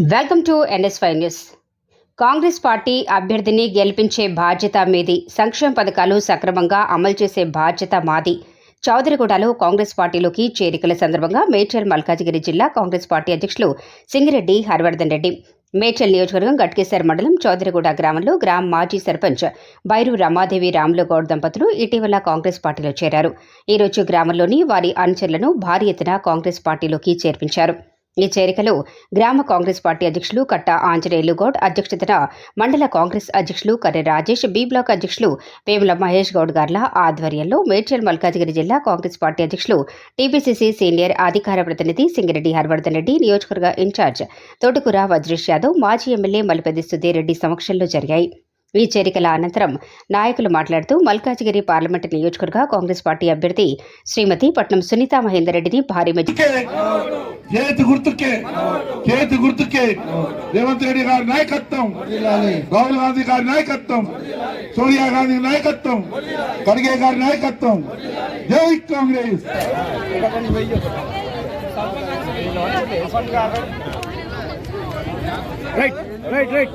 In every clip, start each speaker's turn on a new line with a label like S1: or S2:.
S1: Welcome to NSY news Congress party అభ్యర్థిని గెలిపించే బాధ్యత మీది. సంక్షేమ పథకాలు సక్రమంగా అమలు చేసే బాధ్యత మాది. చౌదరిగూడలో కాంగ్రెస్ పార్టీలోకి చేరికల సందర్భంగా మేడ్చల్ మల్కాజిగిరి జిల్లా కాంగ్రెస్ పార్టీ అధ్యక్షులు సింగిరెడ్డి హర్వర్ధన్ రెడ్డి. మేడ్చల్ నియోజకవర్గం గట్కేశ్వర మండలం చౌదరిగూడ గ్రామంలో గ్రామ మాజీ సర్పంచ్ బైరు రమాదేవి రాములు గౌడ్ దంపతులు ఇటీవల కాంగ్రెస్ పార్టీలో చేరారు. ఈరోజు గ్రామంలోని వారి అనుచరులను భారీ ఎత్తున కాంగ్రెస్ పార్టీలోకి చేర్పించారు. ఈ చేరికలో గ్రామ కాంగ్రెస్ పార్టీ అధ్యక్షులు కట్ట ఆంజనేయులు గౌడ్ అధ్యక్షతన మండల కాంగ్రెస్ అధ్యక్షులు కర్రె రాజేష్ బి బ్లాక్ అధ్యక్షులు వేముల మహేష్ గౌడ్ గార్ల ఆధ్వర్యంలో మేడ్చల్ మల్కాజిగిరి జిల్లా కాంగ్రెస్ పార్టీ అధ్యక్షులు టీపీసీసీ సీనియర్ అధికార ప్రతినిధి సింగిరెడ్డి హర్వర్ధన్ రెడ్డి నియోజకవర్గ ఇన్ఛార్జ్ తోటుకూర వజ్రేష్ యాదవ్ మాజీ ఎమ్మెల్యే మలిపెద్ది సుధీరెడ్డి సమక్షంలో జరిగాయి. ఈ చేరికల అనంతరం నాయకులు మాట్లాడుతూ మల్కాజిగిరి పార్లమెంటు నియోజకవర్గ కాంగ్రెస్ పార్టీ అభ్యర్థి శ్రీమతి పట్నం సునీతా మహేందర్ రెడ్డిని భారీ
S2: చేతి గుర్తుకే చేతి గుర్తుకే రేవంత్ రెడ్డి గారి నాయకత్వం రాహుల్ గాంధీ గారి నాయకత్వం సోనియా గాంధీ నాయకత్వం ఖర్గే గారి నాయకత్వం. జై కాంగ్రెస్.
S3: రైట్ రైట్ రైట్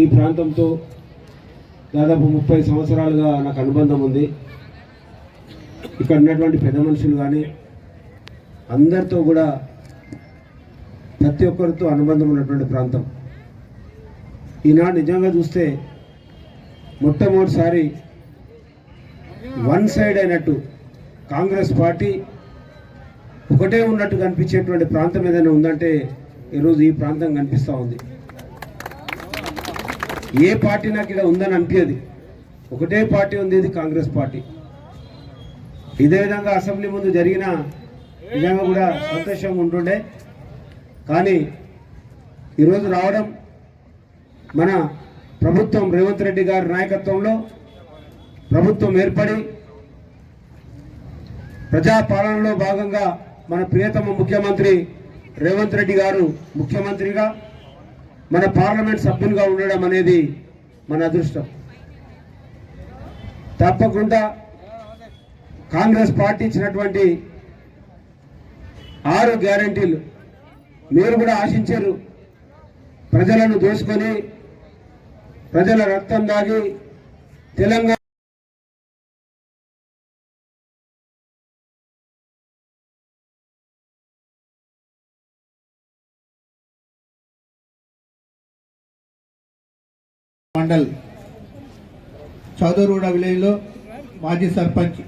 S4: ఈ ప్రాంతంతో దాదాపు ముప్పై సంవత్సరాలుగా నాకు అనుబంధం ఉంది. ఇక్కడ ఉన్నటువంటి పెద్ద మనుషులు కానీ అందరితో కూడా ప్రతి ఒక్కరితో అనుబంధం ఉన్నటువంటి ప్రాంతం. ఈనాడు నిజంగా చూస్తే మొట్టమొదటిసారి వన్ సైడ్ అయినట్టు కాంగ్రెస్ పార్టీ ఒకటే ఉన్నట్టు కనిపించేటువంటి ప్రాంతం ఏదైనా ఉందంటే ఈరోజు ఈ ప్రాంతం కనిపిస్తూ ఉంది. ఏ పార్టీ నాకు ఇక్కడ ఉందని అనిపించదు ఒకటే పార్టీ ఉంది ఇది కాంగ్రెస్ పార్టీ. ఇదే విధంగా అసెంబ్లీ ముందు జరిగిన నిజంగా కూడా సంతోషంగా ఉంటుండే. కానీ ఈరోజు రావడం మన ప్రభుత్వం రేవంత్ రెడ్డి గారి నాయకత్వంలో ప్రభుత్వం ఏర్పడి ప్రజాపాలనలో భాగంగా మన ప్రియతమ ముఖ్యమంత్రి రేవంత్ రెడ్డి గారు ముఖ్యమంత్రిగా మన పార్లమెంట్ సభ్యులుగా ఉండడం అనేది మన అదృష్టం. తప్పకుండా కాంగ్రెస్ పార్టీ ఇచ్చినటువంటి ఆరు గ్యారంటీలు మీరు కూడా ఆశించారు. ప్రజలను దోసుకొని ప్రజల రక్తం దాగి తెలంగాణ
S5: మండల్ చౌదరూడ విలేజ్లో మాజీ సర్పంచ్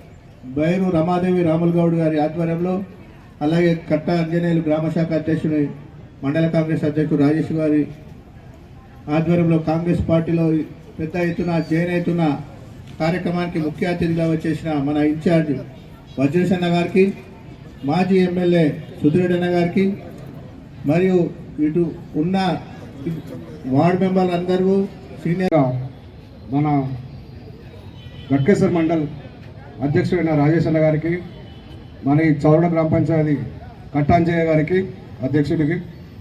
S5: బైరు రమాదేవి రాములు గౌడ్ గారి ఆధ్వర్యంలో అలాగే కట్ట అంజనేయులు గ్రామ శాఖ అధ్యక్షుడు మండల కాంగ్రెస్ అధ్యక్షుడు రాజేష్ గారి ఆధ్వర్యంలో కాంగ్రెస్ పార్టీలో పెద్ద ఎత్తున జైన్ కార్యక్రమానికి ముఖ్య అతిథిగా వచ్చేసిన మన ఇన్ఛార్జ్ వజ్రేశన్న గారికి మాజీ ఎమ్మెల్యే సుధీరెడ్డన్న గారికి మరియు ఇటు ఉన్న వార్డు మెంబర్లందరూ సీనియర్
S6: మన గట్కేశ్వర్ మండల్ అధ్యక్షుడైన రాజేశ్వర గారికి మన ఈ చౌరడ గ్రామ పంచాయతీ కట్టాంజయ్య గారికి అధ్యక్షుడికి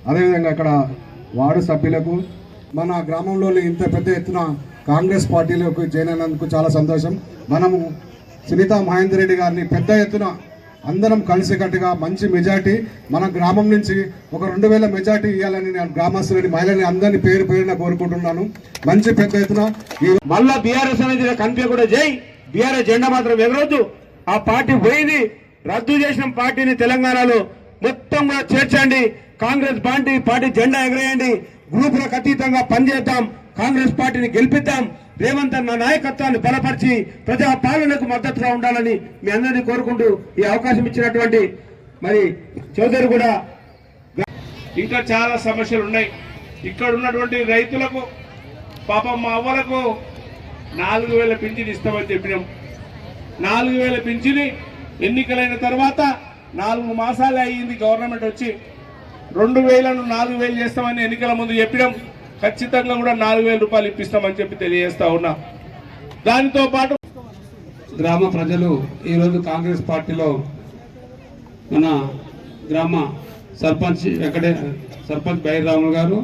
S6: అదేవిధంగా ఇక్కడ వార్డు సభ్యులకు మన గ్రామంలోని ఇంత పెద్ద ఎత్తున కాంగ్రెస్ పార్టీలోకి చేరినందుకు చాలా సంతోషం. మనము సునీత మహేందర్ రెడ్డి గారిని పెద్ద ఎత్తున అందరం కలిసికట్టుగా మంచి మెజార్టీ మన గ్రామం నుంచి ఒక రెండు వేల మెజార్టీ ఇవ్వాలని నేను గ్రామస్తులని మహిళని అందరినీ పేరు పేరున కోరుకుంటున్నాను. మంచి పెద్ద ఎత్తున
S4: మళ్ళా బీఆర్ఎస్ అనేది కనిపి కూడా జై. బీఆర్ఎస్ జెండా మాత్రం ఎగరొద్దు. ఆ పార్టీ పోయింది. రద్దు చేసిన పార్టీని తెలంగాణలో మొత్తం కూడా చేర్చండి. కాంగ్రెస్ పార్టీ పార్టీ జెండా ఎగరేయండి. గ్రూపులకు అతీతంగా పనిచేద్దాం. కాంగ్రెస్ పార్టీని గెలిపిద్దాం. రేవంత్ అన్న నాయకత్వాన్ని బలపరిచి ప్రజా పాలనకు మద్దతుగా ఉండాలని మీ అందరినీ కోరుకుంటూ ఈ అవకాశం ఇచ్చినటువంటి మరి చౌదరి కూడా
S2: ఇంకా చాలా సమస్యలు ఉన్నాయి. ఇక్కడ ఉన్నటువంటి రైతులకు పాపం మా అవ్వలకు నాలుగు వేల పింఛన్ ఇస్తామని చెప్పినాం. నాలుగు వేల పింఛని ఎన్నికలైన తర్వాత నాలుగు మాసాలే అయ్యింది గవర్నమెంట్ వచ్చి. రెండు వేలను నాలుగు వేలు చేస్తామని ఎన్నికల ముందు చెప్పడం ఖచ్చితంగా కూడా నాలుగు వేల రూపాయలు ఇప్పిస్తామని చెప్పి తెలియజేస్తా ఉన్నా. దానితో పాటు
S7: గ్రామ ప్రజలు ఈరోజు కాంగ్రెస్ పార్టీలో మన గ్రామ సర్పంచ్ వెంకటే సర్పంచ్ బైరాములు గారు